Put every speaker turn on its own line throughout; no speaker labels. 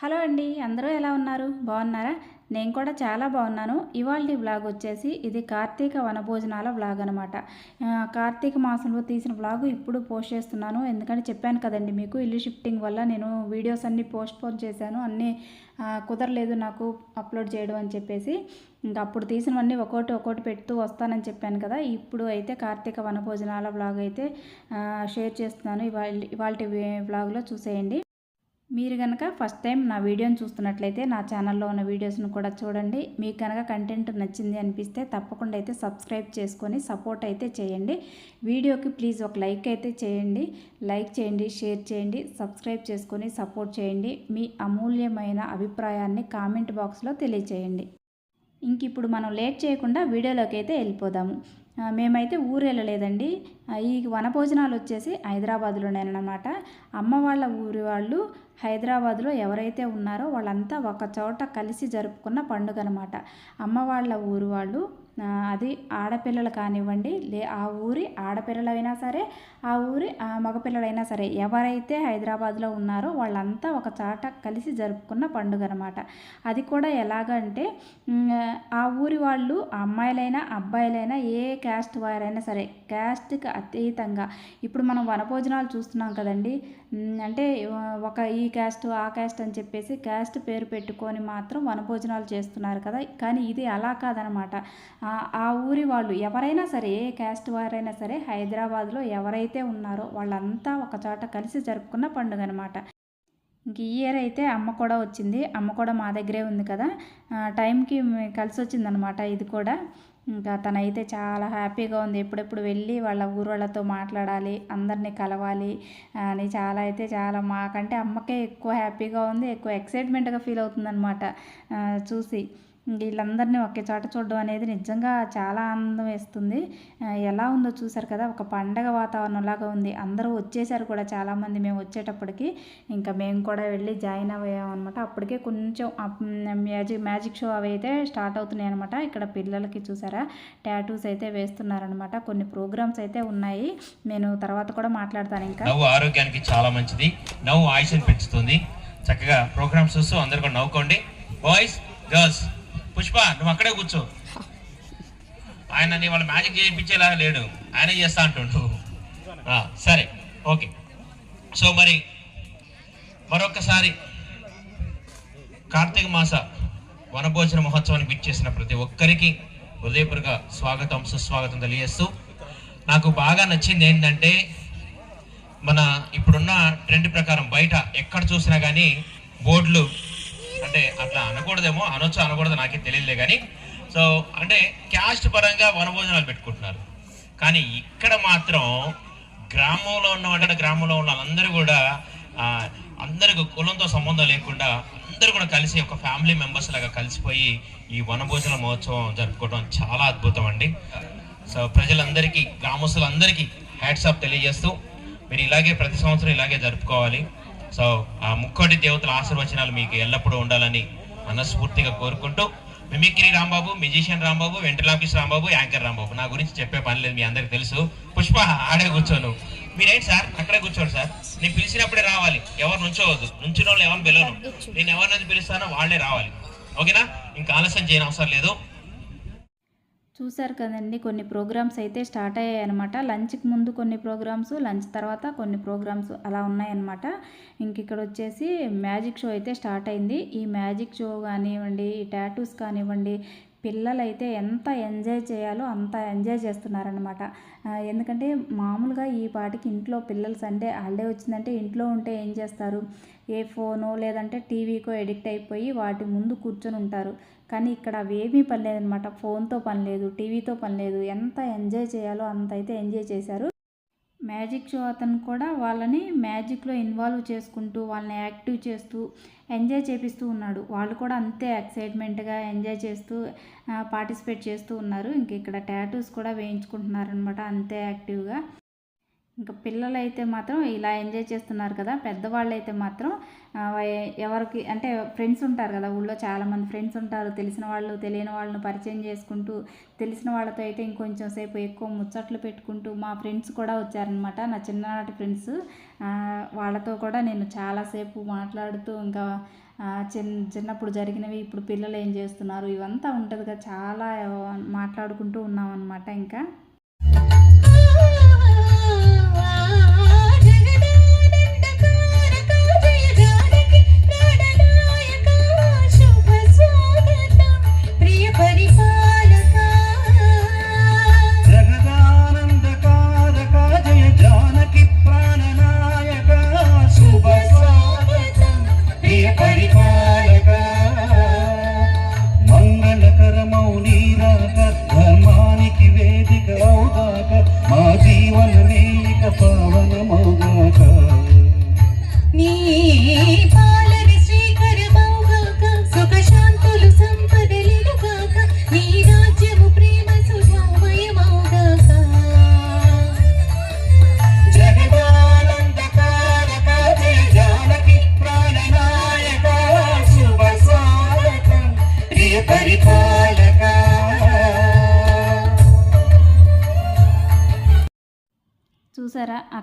Hello అండి అందరూ ఎలా ఉన్నారు? బాగున్నారా? నేను కూడా చాలా బాగున్నాను. ఇవాళ వ్లాగ్ వచ్చేసి ఇది కార్తీక వనభోజనాల వ్లాగ్ అనమాట కార్తీక మాసంలో తీసిన వ్లాగ్ ఇప్పుడు పోస్ట్ చేస్తున్నాను. ఎందుకంటే చెప్పాను కదండి మీకు ఇల్లు షిఫ్టింగ్ వల్ల నేను వీడియోస్ అన్నీ పోస్ట్ పోన్ చేశాను. అన్నీ కుదరలేదు నాకు అప్లోడ్ చేయడం అని చెప్పేసి. ఇంకా అప్పుడు తీసినవన్నీ ఒక్కోటి ఒక్కోటి పెడుతూ వస్తానని చెప్పాను కదా. ఇప్పుడు అయితే కార్తీక వనభోజనాల వ్లాగ్ అయితే షేర్ చేస్తున్నాను. ఇవాళ ఇవాళ వ్లాగ్లో చూసేయండి. మీరు కనుక ఫస్ట్ టైం నా వీడియోని చూస్తున్నట్లయితే నా ఛానల్లో ఉన్న వీడియోస్ను కూడా చూడండి. మీకు కనుక కంటెంట్ నచ్చింది అనిపిస్తే తప్పకుండా అయితే సబ్స్క్రైబ్ చేసుకొని సపోర్ట్ అయితే చేయండి. వీడియోకి ప్లీజ్ ఒక లైక్ అయితే చేయండి. లైక్ చేయండి షేర్ చేయండి సబ్స్క్రైబ్ చేసుకొని సపోర్ట్ చేయండి. మీ అమూల్యమైన అభిప్రాయాన్ని కామెంట్ బాక్స్లో తెలియచేయండి. ఇంక ఇప్పుడు మనం లేట్ చేయకుండా వీడియోలోకి అయితే వెళ్ళిపోదాము. మేమైతే ఊరు వెళ్ళలేదండి ఈ వనభోజనాలు వచ్చేసి హైదరాబాద్లోనేనమాట అమ్మ వాళ్ళ ఊరి వాళ్ళు హైదరాబాద్లో ఎవరైతే ఉన్నారో వాళ్ళంతా ఒక చోట కలిసి జరుపుకున్న పండుగ అనమాట అమ్మ వాళ్ళ ఊరు వాళ్ళు అది ఆడపిల్లలు కానివ్వండి లే ఆ ఊరి ఆడపిల్లలైనా సరే ఆ ఊరి ఆ మగపిల్లలైనా సరే ఎవరైతే హైదరాబాద్లో ఉన్నారో వాళ్ళంతా ఒక చాట కలిసి జరుపుకున్న పండుగ అనమాట అది కూడా ఎలాగంటే ఆ ఊరి వాళ్ళు అమ్మాయిలైనా అబ్బాయిలైనా ఏ క్యాస్ట్ వారైనా సరే క్యాస్ట్కి అతీతంగా ఇప్పుడు మనం వనభోజనాలు చూస్తున్నాం కదండి అంటే ఒక ఈ క్యాస్ట్ ఆ క్యాస్ట్ అని చెప్పేసి క్యాస్ట్ పేరు పెట్టుకొని మాత్రం వనభోజనాలు చేస్తున్నారు కదా కానీ ఇది అలా కాదనమాట ఆ- ఊరి వాళ్ళు ఎవరైనా సరే ఏ క్యాస్ట్ వారైనా సరే హైదరాబాద్లో ఎవరైతే ఉన్నారో వాళ్ళంతా ఒక చోట కలిసి జరుపుకున్న పండుగ అనమాట ఇంక ఈ ఇయర్ అయితే అమ్మ కూడా వచ్చింది. అమ్మ కూడా మా దగ్గరే ఉంది కదా. టైంకి కలిసి వచ్చిందనమాట ఇది కూడా. ఇంకా తనైతే చాలా హ్యాపీగా ఉంది. ఎప్పుడెప్పుడు వెళ్ళి వాళ్ళ ఊరు వాళ్ళతో మాట్లాడాలి అందరినీ కలవాలి. అని చాలా అయితే చాలా మాకంటే అమ్మకే ఎక్కువ హ్యాపీగా ఉంది. ఎక్కువ ఎక్సైట్మెంట్గా ఫీల్ అవుతుందన్నమాట చూసి. వీళ్ళందరినీ ఒకే చోట చూడడం అనేది నిజంగా చాలా ఆనందం వేస్తుంది. ఎలా ఉందో చూసారు కదా ఒక పండగ వాతావరణం లాగా ఉంది. అందరూ వచ్చేసారు కూడా చాలామంది మేము వచ్చేటప్పటికి. ఇంకా మేము కూడా వెళ్ళి జాయిన్ అయ్యాం అనమాట అప్పటికే కొంచెం మ్యాజిక్ మ్యాజిక్ షో అవి అయితే స్టార్ట్ అవుతున్నాయి అనమాట ఇక్కడ పిల్లలకి చూసారా టాటూస్ అయితే వేస్తున్నారనమాట కొన్ని ప్రోగ్రామ్స్ అయితే ఉన్నాయి. నేను తర్వాత కూడా మాట్లాడతాను ఇంకా.
నవ్వు ఆరోగ్యానికి చాలా మంచిది. నవ్వు ఆయుష్ని పెంచుతుంది. చక్కగా ప్రోగ్రామ్స్ చూస్తూ అందరు కూడా నవ్వుకోండి. బాయ్స్ గర్ల్స్ పుష్ప నువ్వు అక్కడే కూర్చో. ఆయన నీ వాళ్ళ మ్యాజిక్ చేయించేలా లేడు. ఆయనే చేస్తా అంటుండు. సరే ఓకే. సో మరి మరొకసారి కార్తీక మాస వనభోజన మహోత్సవానికి విచ్చేసిన ప్రతి ఒక్కరికి హృదయపూర్వక స్వాగతం సుస్వాగతం తెలియజేస్తూ నాకు బాగా నచ్చింది ఏంటంటే మన ఇప్పుడున్న ట్రెండ్ ప్రకారం బయట ఎక్కడ చూసినా కానీ బోర్డులు అంటే అట్లా అనకూడదేమో అనొచ్చు అనకూడదు నాకే తెలియదులే కానీ సో అంటే క్యాస్ట్ పరంగా వనభోజనాలు పెట్టుకుంటున్నారు. కానీ ఇక్కడ మాత్రం గ్రామంలో ఉన్న అంటే గ్రామంలో ఉన్న వాళ్ళందరూ కూడా అందరికి కులంతో సంబంధం లేకుండా అందరూ కూడా కలిసి ఒక ఫ్యామిలీ మెంబర్స్ లాగా కలిసిపోయి ఈ వనభోజన మహోత్సవం జరుపుకోవడం చాలా అద్భుతం అండి. సో ప్రజలందరికీ గ్రామస్తులందరికీ హ్యాట్స్ ఆఫ్ తెలియజేస్తూ మీరు ఇలాగే ప్రతి సంవత్సరం ఇలాగే జరుపుకోవాలి. సో ఆ ముక్కోటి దేవతల ఆశీర్వచనాలు మీకు ఎల్లప్పుడూ ఉండాలని మనస్ఫూర్తిగా కోరుకుంటూ mimicry Rambabu musician Rambabu ventriloquist Rambabu anchor Rambabu. నా గురించి చెప్పే పని లేదు మీ అందరికి తెలుసు. పుష్ప ఆడే కూర్చోను. మీరేంటి సార్? అక్కడే కూర్చోండి సార్. నేను పిలిచినప్పుడే రావాలి. ఎవరు నుంచోవద్దు. నుంచిన వాళ్ళు ఎవరిని పిలవను. నేను ఎవరినైతే పిలుస్తానో వాళ్ళే రావాలి. ఓకేనా? ఇంకా ఆలస్యం చేయని అవసరం లేదు.
చూశారు కదండి కొన్ని ప్రోగ్రామ్స్ అయితే స్టార్ట్ అయ్యాయి అనమాట లంచ్కి ముందు కొన్ని ప్రోగ్రామ్స్ లంచ్ తర్వాత కొన్ని ప్రోగ్రామ్స్ అలా ఉన్నాయన్నమాట ఇంక ఇక్కడ వచ్చేసి మ్యాజిక్ షో అయితే స్టార్ట్ అయింది. ఈ మ్యాజిక్ షో కానివ్వండి ఈ టాటూస్ కానివ్వండి పిల్లలైతే ఎంత ఎంజాయ్ చేయాలో అంత ఎంజాయ్ చేస్తున్నారనమాట ఎందుకంటే మామూలుగా ఈ పాటికి ఇంట్లో పిల్లలు సండే హాలిడే వచ్చిందంటే ఇంట్లో ఉంటే ఏం చేస్తారు? ఏ ఫోనో లేదంటే టీవీకో ఎడిక్ట్ అయిపోయి వాటి ముందు కూర్చొని ఉంటారు. కానీ ఇక్కడ అవేమీ పని లేదనమాట ఫోన్తో పని లేదు టీవీతో పని లేదు ఎంత ఎంజాయ్ చేయాలో అంత అయితే ఎంజాయ్ చేశారు. మ్యాజిక్ షో అతను కూడా వాళ్ళని మ్యాజిక్లో ఇన్వాల్వ్ చేసుకుంటూ వాళ్ళని యాక్టివ్ చేస్తూ ఎంజాయ్ చేపిస్తూ ఉన్నాడు. వాళ్ళు కూడా అంతే ఎక్సైట్మెంట్గా ఎంజాయ్ చేస్తూ పార్టిసిపేట్ చేస్తూ ఉన్నారు. ఇంక ఇక్కడ ట్యాటూస్ కూడా వేయించుకుంటున్నారనమాట అంతే యాక్టివ్గా. ఇంకా పిల్లలు అయితే మాత్రం ఇలా ఎంజాయ్ చేస్తున్నారు కదా పెద్దవాళ్ళు అయితే మాత్రం ఎవరికి అంటే ఫ్రెండ్స్ ఉంటారు కదా ఊళ్ళో చాలామంది ఫ్రెండ్స్ ఉంటారు తెలిసిన వాళ్ళు తెలియని వాళ్ళని పరిచయం చేసుకుంటూ తెలిసిన వాళ్ళతో అయితే ఇంకొంచెం సేపు ఎక్కువ ముచ్చట్లు పెట్టుకుంటూ మా ఫ్రెండ్స్ కూడా వచ్చారనమాట. నా చిన్ననాటి ఫ్రెండ్స్ వాళ్ళతో కూడా నేను చాలాసేపు మాట్లాడుతూ ఇంకా చిన్న చిన్నప్పుడు జరిగినవి ఇప్పుడు పిల్లలు ఏం చేస్తున్నారు ఇవంతా ఉంటుంది కదా చాలా మాట్లాడుకుంటూ ఉన్నాం అనమాట ఇంకా.
Ooh, ooh, ooh,
ooh.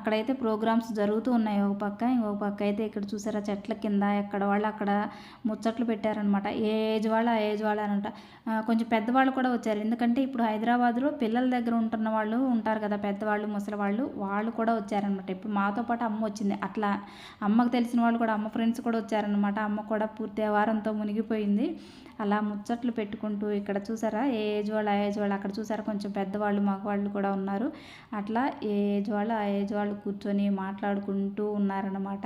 అక్కడైతే ప్రోగ్రామ్స్ జరుగుతూ ఉన్నాయి. ఒక పక్క ఇంకొక పక్క అయితే ఇక్కడ చూసారా చెట్ల కింద ఎక్కడ వాళ్ళు అక్కడ ముచ్చట్లు పెట్టారనమాట ఏ ఏజ్ వాళ్ళు ఆ ఏజ్ వాళ్ళు అనమాట కొంచెం పెద్దవాళ్ళు కూడా వచ్చారు. ఎందుకంటే ఇప్పుడు హైదరాబాద్లో పిల్లల దగ్గర ఉంటున్న వాళ్ళు ఉంటారు కదా పెద్దవాళ్ళు ముసలి వాళ్ళు వాళ్ళు కూడా వచ్చారనమాట ఇప్పుడు మాతో పాటు అమ్మ వచ్చింది. అట్లా అమ్మకు తెలిసిన వాళ్ళు కూడా అమ్మ ఫ్రెండ్స్ కూడా వచ్చారనమాట అమ్మ కూడా పూర్తి వారంతో మునిగిపోయింది. అలా ముచ్చట్లు పెట్టుకుంటూ ఇక్కడ చూసారా? ఏ ఏజ్ వాళ్ళు ఆ ఏజ్ వాళ్ళు అక్కడ చూసారా? కొంచెం పెద్దవాళ్ళు మగవాళ్ళు కూడా ఉన్నారు. అట్లా ఏ ఏజ్ వాళ్ళు ఆ ఏజ్ వాళ్ళు కూర్చొని మాట్లాడుకుంటూ ఉన్నారనమాట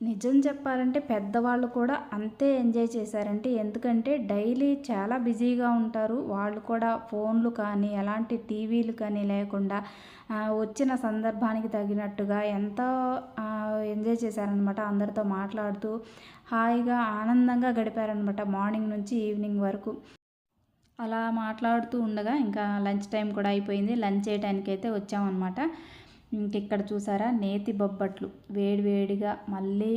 నిజం చెప్పాలంటే పెద్దవాళ్ళు కూడా అంతే ఎంజాయ్ చేశారంటే ఎందుకంటే డైలీ చాలా బిజీగా ఉంటారు. వాళ్ళు కూడా ఫోన్లు కానీ ఎలాంటి టీవీలు కానీ లేకుండా వచ్చిన సందర్భానికి తగినట్టుగా ఎంతో ఎంజాయ్ చేశారనమాట. అందరితో మాట్లాడుతూ హాయిగా ఆనందంగా గడిపారనమాట మార్నింగ్ నుంచి ఈవినింగ్ వరకు. అలా మాట్లాడుతూ ఉండగా ఇంకా లంచ్ టైం కూడా అయిపోయింది. లంచ్ చేయడానికి అయితే వచ్చామన్నమాట ఇంక ఇక్కడ చూసారా నేతి బొబ్బట్లు. వేడివేడిగా మళ్ళీ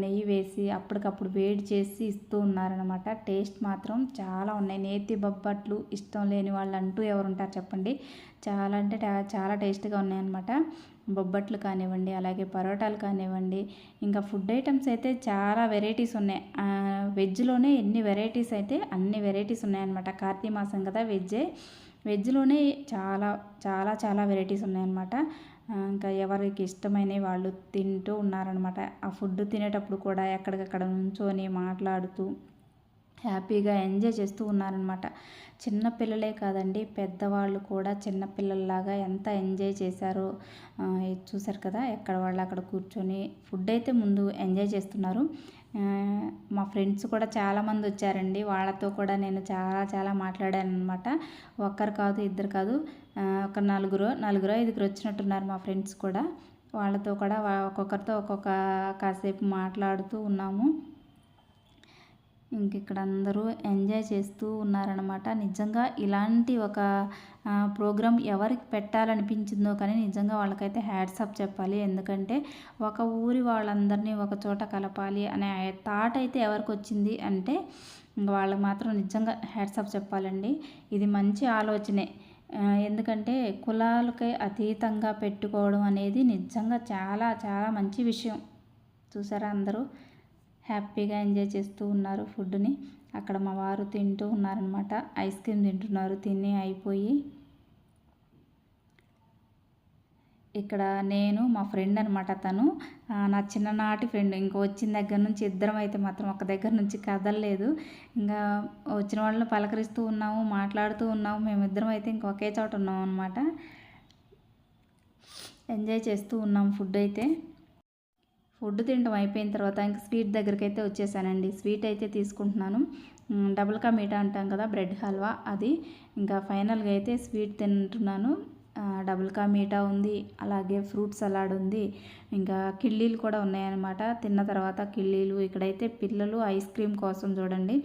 నెయ్యి వేసి అప్పటికప్పుడు వేడి చేసి ఇస్తూ ఉన్నారనమాట. టేస్ట్ మాత్రం చాలా ఉన్నాయి. నేతి బొబ్బట్లు ఇష్టం లేని వాళ్ళు అంటూ ఎవరు ఉంటారు చెప్పండి. చాలా అంటే చాలా టేస్ట్గా ఉన్నాయన్నమాట. బొబ్బట్లు కానివ్వండి అలాగే పరోటాలు కానివ్వండి ఇంకా ఫుడ్ ఐటమ్స్ అయితే చాలా వెరైటీస్ ఉన్నాయి. వెజ్లోనే ఎన్ని వెరైటీస్ అయితే అన్ని వెరైటీస్ ఉన్నాయన్నమాట. కార్తీక మాసం కదా వెజ్జే. వెజ్లోనే చాలా చాలా చాలా వెరైటీస్ ఉన్నాయన్నమాట. ఇంకా ఎవరికి ఇష్టమైనవి వాళ్ళు తింటూ ఉన్నారనమాట ఆ ఫుడ్ తినేటప్పుడు కూడా ఎక్కడికక్కడ నుంచొని మాట్లాడుతూ హ్యాపీగా ఎంజాయ్ చేస్తూ ఉన్నారనమాట చిన్న పిల్లలే కాదండి పెద్దవాళ్ళు కూడా చిన్న పిల్లల్లాగా ఎంత ఎంజాయ్ చేశారో ఇది చూసారు కదా ఎక్కడ వాళ్ళు అక్కడ కూర్చొని ఫుడ్ అయితే ముందు ఎంజాయ్ చేస్తున్నారు. మా ఫ్రెండ్స్ కూడా చాలామంది వచ్చారండి వాళ్ళతో కూడా నేను చాలా చాలా మాట్లాడాను అనమాట ఒక్కరు కాదు ఇద్దరు కాదు ఒక నలుగురు నలుగురు ఐదుగురు వచ్చినట్టున్నారు మా ఫ్రెండ్స్ కూడా. వాళ్ళతో కూడా ఒక్కొక్కరితో ఒక్కొక్క కాసేపు మాట్లాడుతూ ఉన్నాము. ఇంక ఇక్కడ అందరూ ఎంజాయ్ చేస్తూ ఉన్నారనమాట నిజంగా ఇలాంటి ఒక ప్రోగ్రాం ఎవరికి పెట్టాలనిపించిందో కానీ నిజంగా వాళ్ళకైతే హ్యాట్సప్ చెప్పాలి. ఎందుకంటే ఒక ఊరి వాళ్ళందరినీ ఒక చోట కలపాలి అనే థాట్ అయితే ఎవరికి వచ్చింది అంటే వాళ్ళకి మాత్రం నిజంగా హ్యాట్సప్ చెప్పాలండి. ఇది మంచి ఆలోచనే. ఎందుకంటే కులాలకి అతీతంగా పెట్టుకోవడం అనేది నిజంగా చాలా చాలా మంచి విషయం. చూసారా అందరూ? హ్యాపీగా ఎంజాయ్ చేస్తూ ఉన్నారు ఫుడ్ని. అక్కడ మా వారు తింటూ ఉన్నారనమాట ఐస్ క్రీమ్ తింటున్నారు. తిని అయిపోయి ఇక్కడ నేను మా ఫ్రెండ్ అనమాట తను. నా చిన్ననాటి ఫ్రెండ్. ఇంక వచ్చిన దగ్గర నుంచి ఇద్దరం అయితే మాత్రం ఒక దగ్గర నుంచి కదలలేదు. ఇంకా వచ్చిన వాళ్ళని పలకరిస్తూ ఉన్నాము మాట్లాడుతూ ఉన్నాము. మేమిద్దరం అయితే ఇంకా ఒకే చోట ఉన్నాం అనమాట ఎంజాయ్ చేస్తూ ఉన్నాం ఫుడ్ అయితే. ఫుడ్ తినడం అయిపోయిన తర్వాత ఇంక స్వీట్ దగ్గరికి అయితే వచ్చేసానండి. స్వీట్ అయితే తీసుకుంటున్నాను. డబుల్ కా మీఠా అంటాం కదా బ్రెడ్ హల్వా అది. ఇంకా ఫైనల్గా అయితే స్వీట్ తింటున్నాను. డబుల్ కా మీఠా ఉంది అలాగే ఫ్రూట్ సలాడ్ ఉంది. ఇంకా కిళ్ళీలు కూడా ఉన్నాయన్నమాట. తిన్న తర్వాత కిళ్ళీలు ఇక్కడైతే పిల్లలు ఐస్ క్రీమ్ కోసం చూడండి.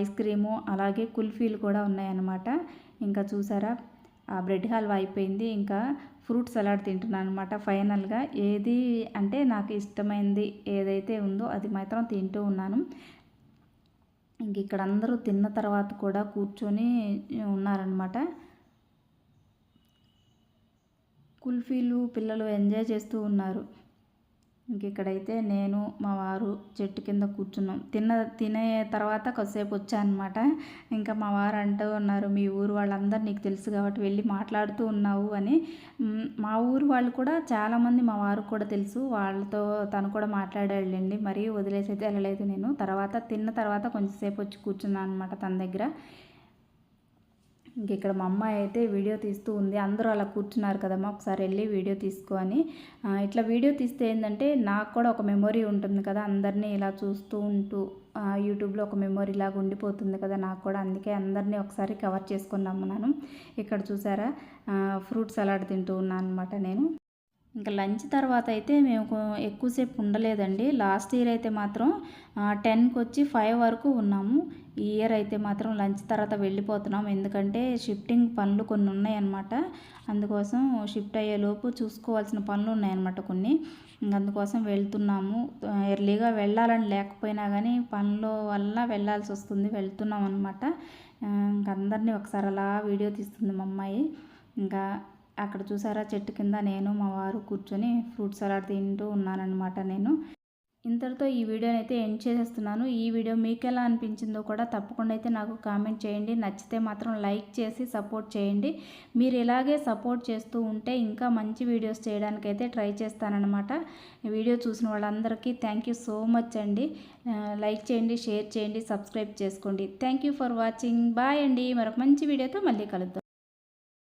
ఐస్ క్రీము అలాగే కుల్ఫీలు కూడా ఉన్నాయన్నమాట. ఇంకా చూసారా? బ్రెడ్ హల్వా అయిపోయింది. ఇంకా ఫ్రూట్ సలాడ్ తింటున్నాను అనమాట ఫైనల్గా ఏది అంటే నాకు ఇష్టమైంది ఏదైతే ఉందో అది మాత్రం తింటూ ఉన్నాను. ఇంక ఇక్కడ అందరూ తిన్న తర్వాత కూడా కూర్చొని ఉన్నారనమాట కుల్ఫీలు పిల్లలు ఎంజాయ్ చేస్తూ ఉన్నారు. ఇంకెక్కడైతే నేను మా వారు చెట్టు కింద కూర్చున్నాం. తిన్న తినే తర్వాత కొద్దిసేపు వచ్చానమాట. ఇంకా మా వారు అంటూ ఉన్నారు మీ ఊరు వాళ్ళందరూ నీకు తెలుసు కాబట్టి వెళ్ళి మాట్లాడుతూ ఉన్నావు అని. మా ఊరు వాళ్ళు కూడా చాలామంది మా వారు కూడా తెలుసు. వాళ్ళతో తను కూడా మాట్లాడాళ్ళండి మరి వదిలేసి అయితే వెళ్ళలేదు నేను. తర్వాత తిన్న తర్వాత కొంచెంసేపు వచ్చి కూర్చున్నాను అనమాట తన దగ్గర. ఇంక ఇక్కడ మా అమ్మాయి అయితే వీడియో తీస్తూ ఉంది. అందరూ అలా కూర్చున్నారు కదమ్మా ఒకసారి వెళ్ళి వీడియో తీసుకో అని. ఇట్లా వీడియో తీస్తే ఏంటంటే నాకు కూడా ఒక మెమొరీ ఉంటుంది కదా అందరినీ ఇలా చూస్తూ ఉంటూ యూట్యూబ్లో ఒక మెమొరీ లాగా ఉండిపోతుంది కదా నాకు కూడా. అందుకే అందరినీ ఒకసారి కవర్ చేసుకుని రమ్మన్నాను. ఇక్కడ చూసారా? ఫ్రూట్ సలాడ్ తింటూ ఉన్నాను అనమాట నేను. ఇంకా లంచ్ తర్వాత అయితే మేము ఎక్కువసేపు ఉండలేదండి. లాస్ట్ ఇయర్ అయితే మాత్రం టెన్కి వచ్చి ఫైవ్ వరకు ఉన్నాము. ఈ ఇయర్ అయితే మాత్రం లంచ్ తర్వాత వెళ్ళిపోతున్నాం. ఎందుకంటే షిఫ్టింగ్ పనులు కొన్ని ఉన్నాయన్నమాట. అందుకోసం షిఫ్ట్ అయ్యేలోపు చూసుకోవాల్సిన పనులు ఉన్నాయన్నమాట కొన్ని. అందుకోసం వెళ్తున్నాము. ఎర్లీగా వెళ్ళాలని లేకపోయినా కానీ పనుల వల్ల వెళ్ళాల్సి వస్తుంది. వెళ్తున్నాం అనమాట ఇంక అందరినీ ఒకసారి అలా వీడియో తీస్తుంది మా అమ్మాయి. ఇంకా అక్కడ చూసారా? చెట్టు కింద నేను మా వారు కూర్చొని ఫ్రూట్ సలాడ్ తింటూ ఉన్నానన్నమాట నేను. ఇంతటితో ఈ వీడియోని అయితే ఎండ్ చేసేస్తున్నాను. ఈ వీడియో మీకు ఎలా అనిపించిందో కూడా తప్పకుండా అయితే నాకు కామెంట్ చేయండి. నచ్చితే మాత్రం లైక్ చేసి సపోర్ట్ చేయండి. మీరు ఇలాగే సపోర్ట్ చేస్తూ ఉంటే ఇంకా మంచి వీడియోస్ చేయడానికైతే ట్రై చేస్తానన్నమాట. వీడియో చూసిన వాళ్ళందరికీ థ్యాంక్ యూ సో మచ్ అండి. లైక్ చేయండి షేర్ చేయండి సబ్స్క్రైబ్ చేసుకోండి. Thank you for watching. Bye అండి. మరొక మంచి వీడియోతో మళ్ళీ కలుద్దాం.